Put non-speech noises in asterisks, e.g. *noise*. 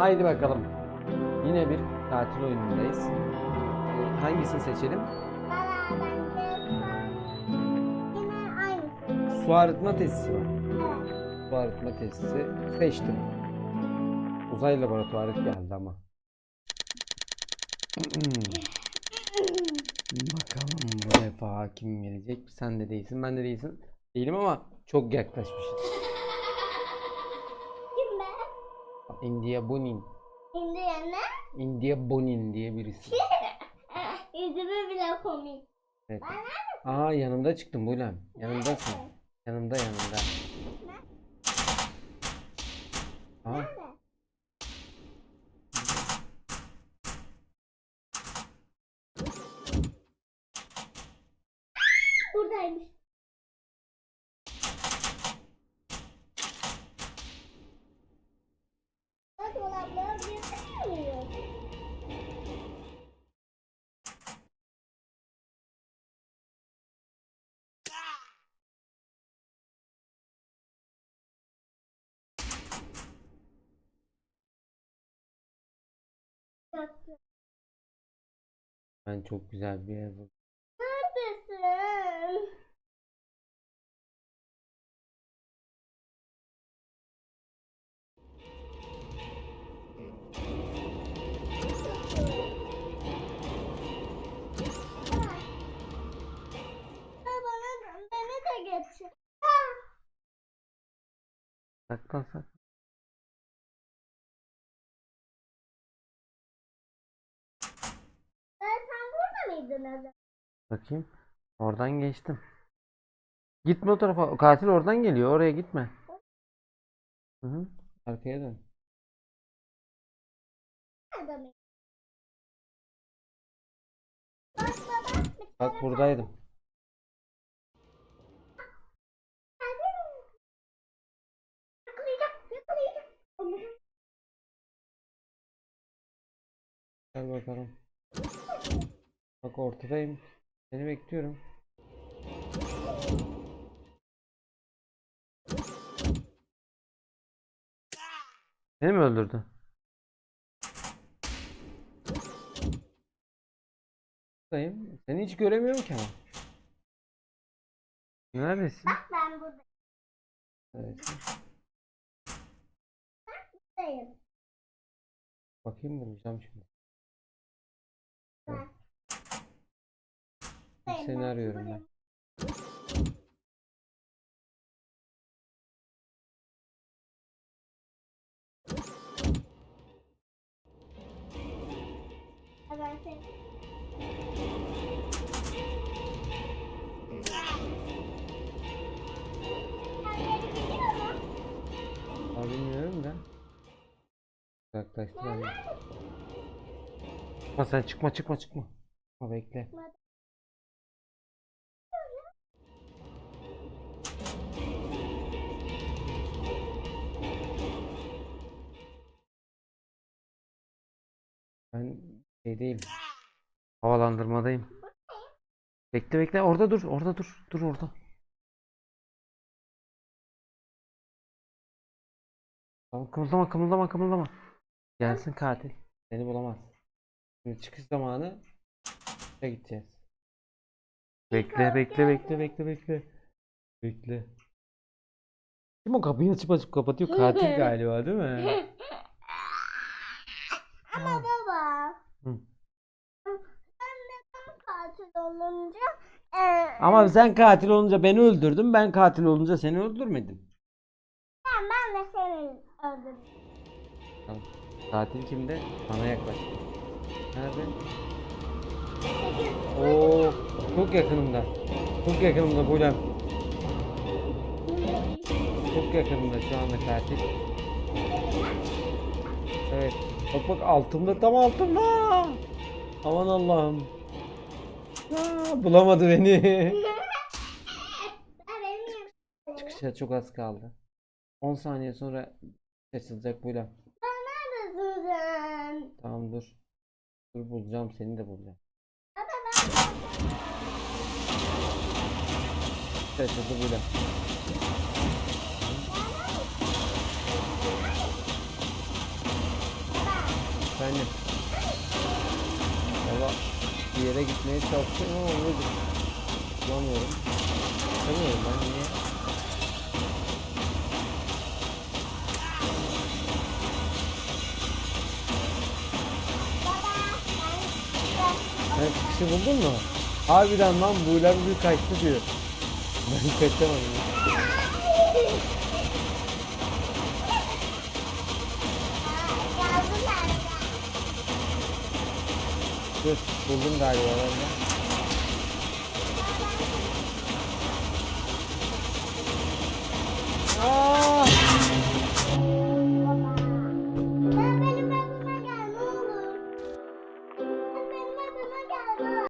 Haydi bakalım. Yine bir tatil oyunundayız. Ee, hangisini seçelim? Su arıtma tesisi var. Su arıtma tesisi seçtim. Uzay laboratuvarı geldi ama. Bakalım bu defa kim gelecek? Sen de değilsin, ben de değilsin. Değilim ama çok yaklaşmışız. Kim be? India Bonin. Şimdi yanına India Bonin diye birisi. *laughs* yüzümü bile komik. Evet. Bana Aa yanımda çıktın Bulem. Yanımdasın. Yanımda yanımda. Ben çok güzel bir yer buldum. Neredesin? Bana beni de getir. Saklan saklan. Ben sen Bakayım. Oradan geçtim. Gitme o tarafa. Katil oradan geliyor. Oraya gitme. Hı hı. Arkaya dön. Bak buradaydım. Gel bakalım. Bak ortadayım. Seni bekliyorum. Seni mi öldürdü? Buradayım. Seni hiç göremiyorum ki ama. Neredesin? Bak ben buradayım. Neredesin? Bakayım bulacağım şimdi. Evet. Seni arıyorum ben. Ben seni? Aa, bilmiyorum da. Uzaklaştı. Çıkma sen çıkma çıkma çıkma. Çıkma bekle. Ben şey değilim. Havalandırmadayım. Bekle bekle orada dur orada dur. Dur orada. Tamam kımıldama kımıldama kımıldama. Gelsin katil. Seni bulamaz. Şimdi çıkış zamanı. Nereye gideceğiz? Bekle bekle bekle bekle bekle. Bekle. Kim o kapıyı açıp açıp kapatıyor? Katil galiba değil mi? *laughs* Ama baba. Hı. Ben neden katil olunca e, Ama sen katil olunca beni öldürdün. Ben katil olunca seni öldürmedim. ben, ben de seni öldürdüm. Tamam. Katil kimde? Bana yaklaş. Nerede? Oo, çok yakınımda. Çok yakınımda Bulem. Çok yakınımda şu anda katil. Evet. Bak bak altımda tam altımda. Aman Allah'ım. Aa, bulamadı beni. *laughs* Çıkışa çok az kaldı. 10 saniye sonra açılacak. Neredesin sen? Tamam dur. Dur bulacağım seni de bulacağım. Baba ben Açıldı Efendim. Valla bir yere gitmeye çalışıyorum ama olmadı. Bulamıyorum. Bulamıyorum ben niye? Sen çıkışı buldun mu? Harbiden lan Buğuler bir kaçtı diyor. Ben kaçamadım. Dur buldum galiba ben de.